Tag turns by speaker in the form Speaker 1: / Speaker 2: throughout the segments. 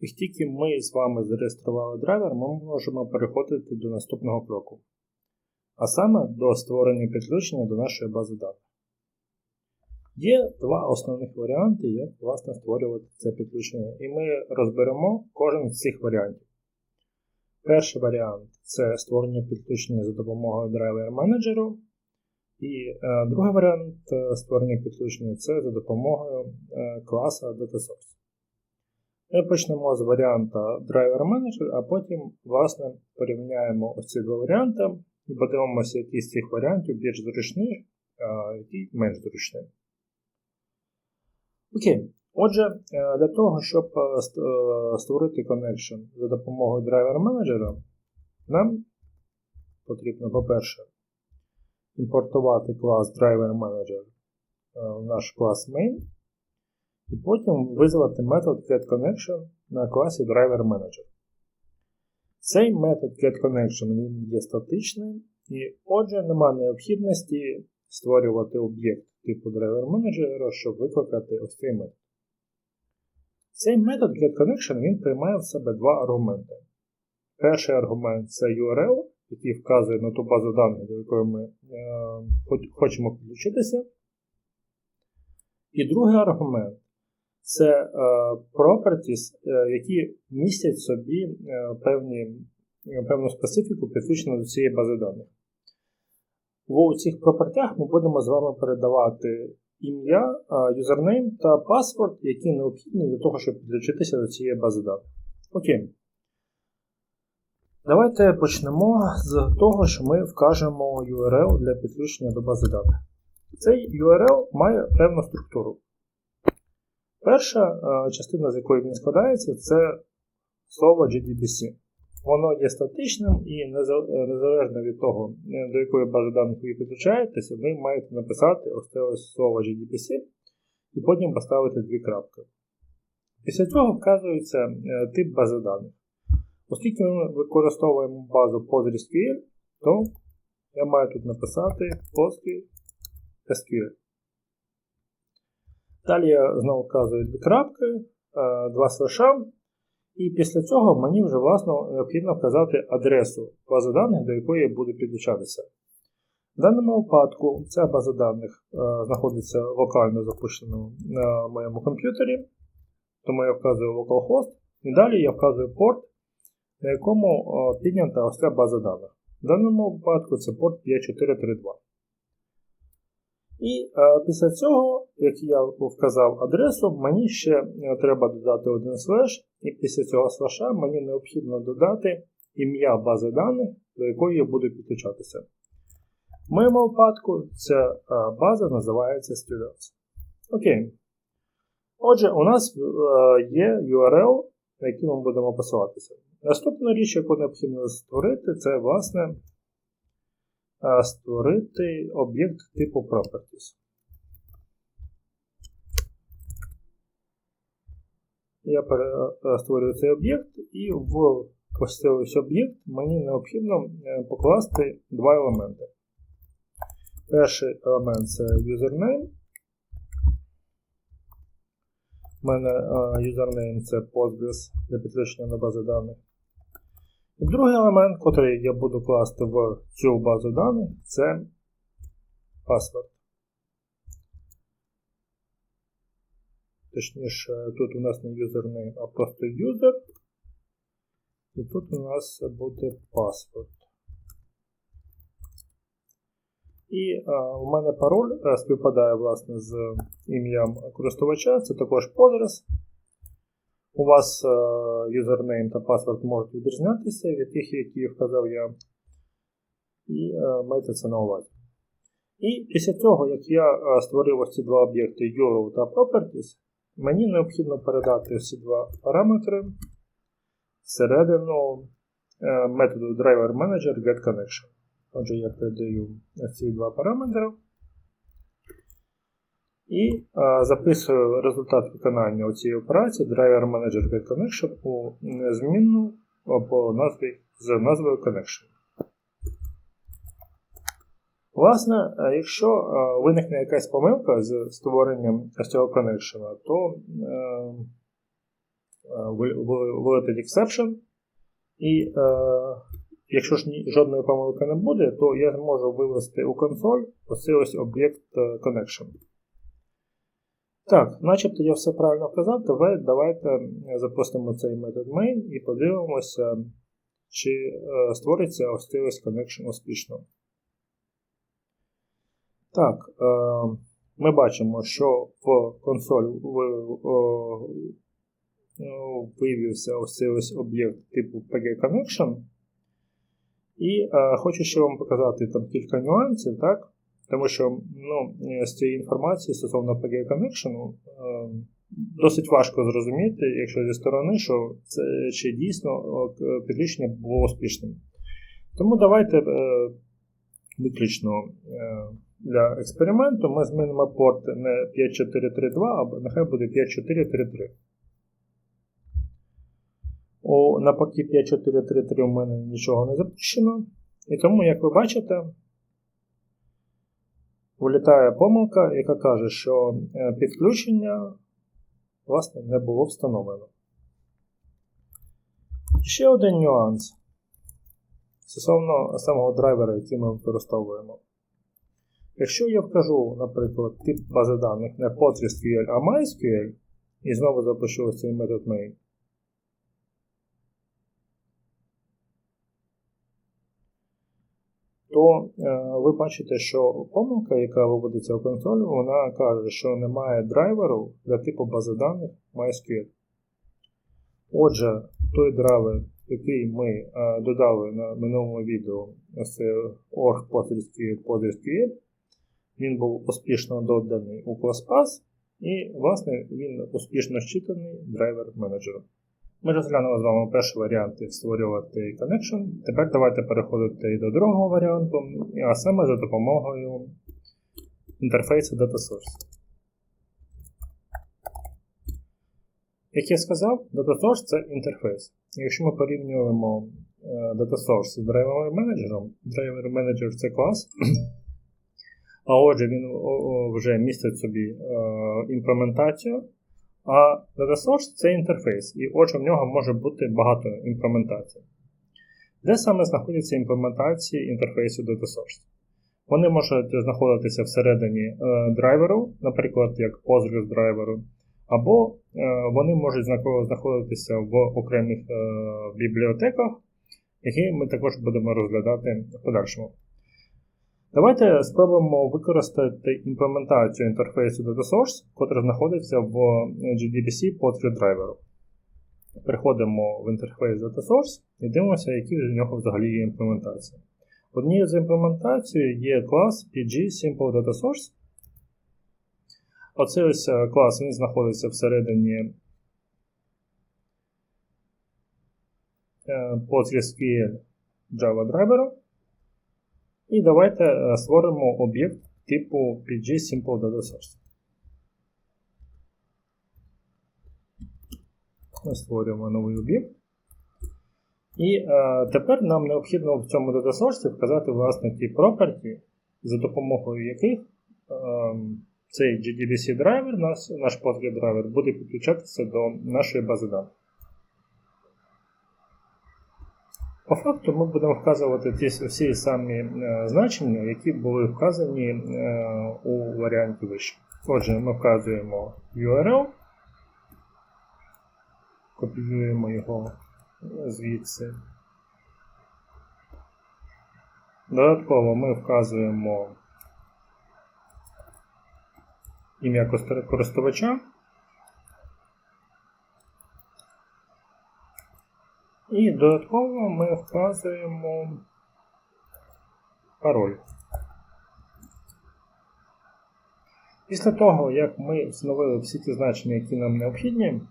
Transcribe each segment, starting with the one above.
Speaker 1: Як тільки ми з вами зареєстрували драйвер, ми можемо переходити до наступного кроку. А саме до створення підключення до нашої бази даних. Є два основних варіанти, як власне створювати це підключення, і ми розберемо кожен з цих варіантів. Перший варіант це створення підключення за допомогою драйвер менеджеру. І е, другий варіант е, створення підключення це за допомогою е, класа DataSource. Ми почнемо з варіанта Driver Manager, а потім, власне, порівняємо ось ці два варіанти і подивимося, який з цих варіантів більш зручний, а який менш зручний. Окей. Отже, е, для того, щоб е, е, створити connection за допомогою Driver Manager, нам потрібно, по-перше, імпортувати клас Driver Manager в наш клас main. І потім визвати метод getConnection на класі DriverManager. Цей метод getConnection він є статичним, і отже, немає необхідності створювати об'єкт типу DriverManager, щоб викликати ось цей метод. Цей метод getConnection він приймає в себе два аргументи. Перший аргумент це URL, який вказує на ту базу даних, до якої ми е, хочемо підключитися. І другий аргумент це е, properties, е, які містять собі е, певні, певну специфіку, підключену до цієї бази даних. У цих пропертях ми будемо з вами передавати ім'я, юзернейм та паспорт, які необхідні для того, щоб підключитися до цієї бази даних. Окей. Давайте почнемо з того, що ми вкажемо URL для підключення до бази даних. Цей URL має певну структуру. Перша е, частина, з якої він складається, це слово GDBC. Воно є статичним і е, незалежно від того, е, до якої бази даних ви підключаєтеся, ви маєте написати ось це ось слово GDBC і потім поставити дві крапки. Після цього вказується тип бази даних. Оскільки ми використовуємо базу PostgreSQL, то я маю тут написати PostgreSQL. Далі я знову вказую дві крапки, е, два слеша. І після цього мені вже власне необхідно вказати адресу бази даних, до якої я буду підключатися. В даному випадку ця база даних е, знаходиться локально запущена на моєму комп'ютері, тому я вказую localhost. І далі я вказую порт, на якому е, піднята ось ця база даних. В даному випадку це порт 5432. І е, після цього, як я вказав адресу, мені ще е, треба додати один слеш, і після цього слеша мені необхідно додати ім'я бази даних, до якої я буду підключатися. В моєму випадку ця е, база називається Students. Окей. Отже, у нас є URL, на який ми будемо посилатися. Наступна річ, яку необхідно створити, це, власне, створити об'єкт типу Properties. Я створюю цей об'єкт, і в ось об'єкт мені необхідно е, покласти два елементи. Перший елемент це username. У мене username це Postgres для підключення на бази даних. І другий елемент, який я буду класти в цю базу даних, це паспорт. Точніше, тут у нас не юзернейм, а просто юзер. І тут у нас буде паспорт. І а, у мене пароль а, співпадає власне з ім'ям користувача, це також Postgres. У вас е, юзернейм та паспорт можуть відрізнятися від тих, які вказав я. І е, майте це на увазі. І після цього, як я е, створив ось ці два об'єкти URL та Properties, мені необхідно передати ці два параметри всередину методу Driver Manager GetConnection. Отже, я передаю ці два параметри. І а, записую результат виконання цієї операції Driver Manager Get Connection у змінну по назві з назвою Connection. Власне, якщо виникне якась помилка з створенням цього коннекшена, то е, ви- вилетить exception, і е, якщо ж жодної помилки не буде, то я зможу вивести у консоль оцей ось об'єкт е, connection. Так, начебто я все правильно казав, давай, давайте запустимо цей метод main і подивимося, чи е, створиться ось цей connection успішно. Так, е, ми бачимо, що в консоль виявився ось цей об'єкт типу PG Connection. І е, хочу ще вам показати там кілька нюансів, так? Тому що ну, з цієї інформації стосовно PG Connection е, досить важко зрозуміти, якщо зі сторони, що це чи дійсно о, підключення було успішним. Тому давайте е, виключно е, для експерименту ми змінимо порт не 5432, а нехай буде 5433. У, на порті 5433 у мене нічого не запущено. І тому, як ви бачите, вилітає помилка, яка каже, що е, підключення власне не було встановлено. Ще один нюанс стосовно самого драйвера, який ми використовуємо. Якщо я вкажу, наприклад, тип бази даних не PostgreSQL, а MySQL, і знову запишу ось цей метод main, то е, ви бачите, що помилка, яка виводиться в консоль, вона каже, що немає драйверу для типу бази даних MySQL. Отже, той драйвер, який ми е, додали на минулому відео, це org PostgreSQL, він був успішно доданий у ClassPass, і, власне, він успішно щитаний драйвер менеджером. Ми розглянули з вами перший варіант, створювати connection. Тепер давайте переходити і до другого варіанту, а саме за допомогою інтерфейсу DataSource. Як я сказав, DataSource це інтерфейс. Якщо ми порівнюємо е, DataSource з драйвер менеджером, драйвер менеджер це клас. А отже, він вже містить собі е, імплементацію, а DataSource це інтерфейс, і отже, в нього може бути багато імплементацій. Де саме знаходяться імплементації інтерфейсу DataSource? Вони можуть знаходитися всередині е, драйверу, наприклад, як Postgres драйверу, або е, вони можуть знаходитися в окремих е, бібліотеках, які ми також будемо розглядати в подальшому. Давайте спробуємо використати імплементацію інтерфейсу DataSource, котра знаходиться в GDBC Postgres драйверу. Переходимо в інтерфейс DataSource і дивимося, які в нього взагалі є імплементації. Однією з імплементацій є клас PG Simple Data Source. Оцей ось е, клас він знаходиться всередині е, PostgreSQL Java драйверу. І давайте е, створимо об'єкт типу PG Simple Data Source. Ми створюємо новий об'єкт. І е, тепер нам необхідно в цьому Source вказати власне ті property, за допомогою яких е, цей GDBC драйвер, наш, наш Postgres драйвер, буде підключатися до нашої бази даних. По факту ми будемо вказувати ті всі самі е, значення, які були вказані е, у варіанті вище. Отже, ми вказуємо URL, копіюємо його звідси. Додатково ми вказуємо ім'я користувача. І додатково ми вказуємо пароль. Після того, як ми встановили всі ті значення, які нам необхідні,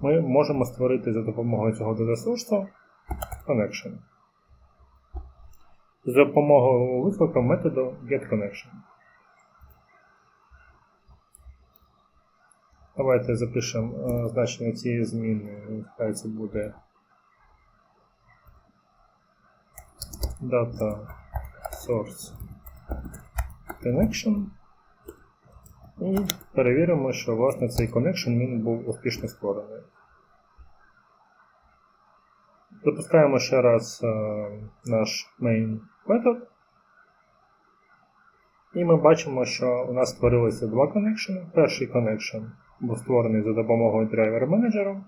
Speaker 1: ми можемо створити за допомогою цього додасурсу connection. За допомогою виклику методу getConnection. Давайте запишемо е, значення цієї зміни. Хай це буде data source connection. І перевіримо, що власне цей connection він був успішно створений. Запускаємо ще раз е, наш main метод. І ми бачимо, що у нас створилися два коннекшени. Перший connection був створений за допомогою драйвера менеджера,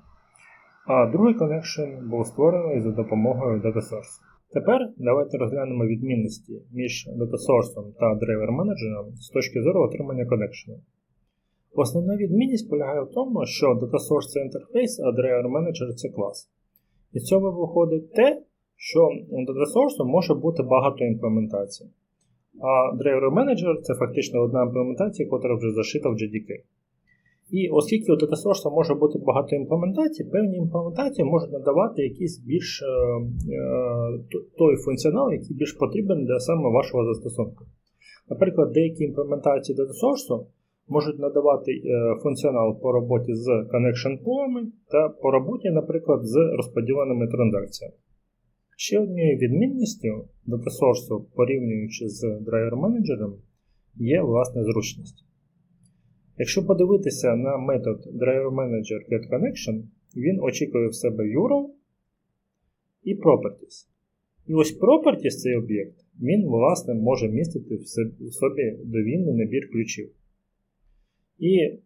Speaker 1: а другий connection був створений за допомогою DataSource. Тепер давайте розглянемо відмінності між DataSource та драйвер менеджером з точки зору отримання коннекшену. Основна відмінність полягає в тому, що DataSource це інтерфейс, а драйвер менеджер це клас. І з цього виходить те, що у DataSource може бути багато імплементацій. А Driver Manager це фактично одна імплементація, яка вже зашита в JDK. І оскільки у DataSource може бути багато імплементацій, певні імплементації можуть надавати якийсь більш е, е, той функціонал, який більш потрібен для саме вашого застосунку. Наприклад, деякі імплементації DataSource можуть надавати е, функціонал по роботі з connection pool'ами та по роботі, наприклад, з розподіленими транзакціями. Ще однією відмінністю DataSource, порівнюючи з драйвер менеджером, є власне зручність. Якщо подивитися на метод DriverManager GetConnection, він очікує в себе URL і Properties. І ось Properties цей об'єкт, він, власне, може містити в собі довільний набір ключів. І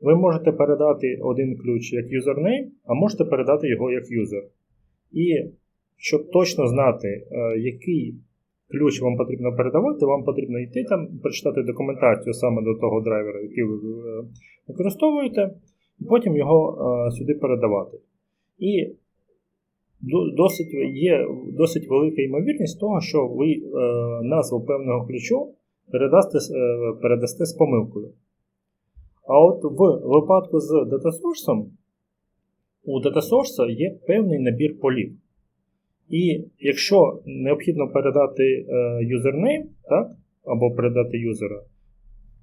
Speaker 1: ви можете передати один ключ як username, а можете передати його як user. І щоб точно знати, е, який ключ вам потрібно передавати, вам потрібно йти там, прочитати документацію саме до того драйвера, який ви е, використовуєте, і потім його е, сюди передавати. І досить, є досить велика ймовірність того, що ви назву певного ключу передасте, передасте з помилкою. А от в випадку з DataSource у DataSource є певний набір полів. І якщо необхідно передати юзернейм, так, або передати юзера,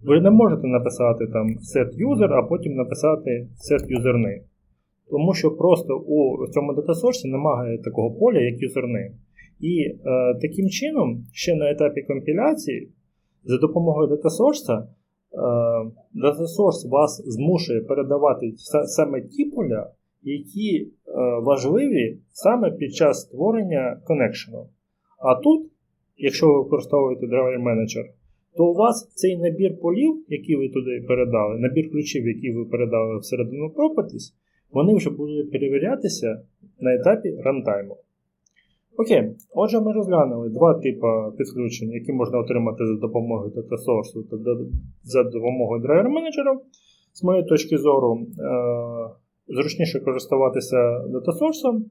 Speaker 1: ви не можете написати там set user, а потім написати set username. Тому що просто у цьому датасорсі немає такого поля, як username. І е, таким чином, ще на етапі компіляції, за допомогою датасорса, DataSource вас змушує передавати саме ті поля, які е, важливі саме під час створення коннекшену. А тут, якщо ви використовуєте Driver Manager, то у вас цей набір полів, які ви туди передали, набір ключів, які ви передали всередину Properties, вони вже будуть перевірятися на етапі рантайму. Окей, отже, ми розглянули два типи підключень, які можна отримати за допомогою DataSource та за допомогою Driver Manager. З моєї точки зору, е, зручніше користуватися датасорсом,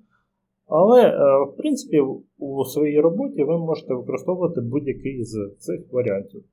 Speaker 1: але, е, в принципі, у своїй роботі ви можете використовувати будь-який з цих варіантів.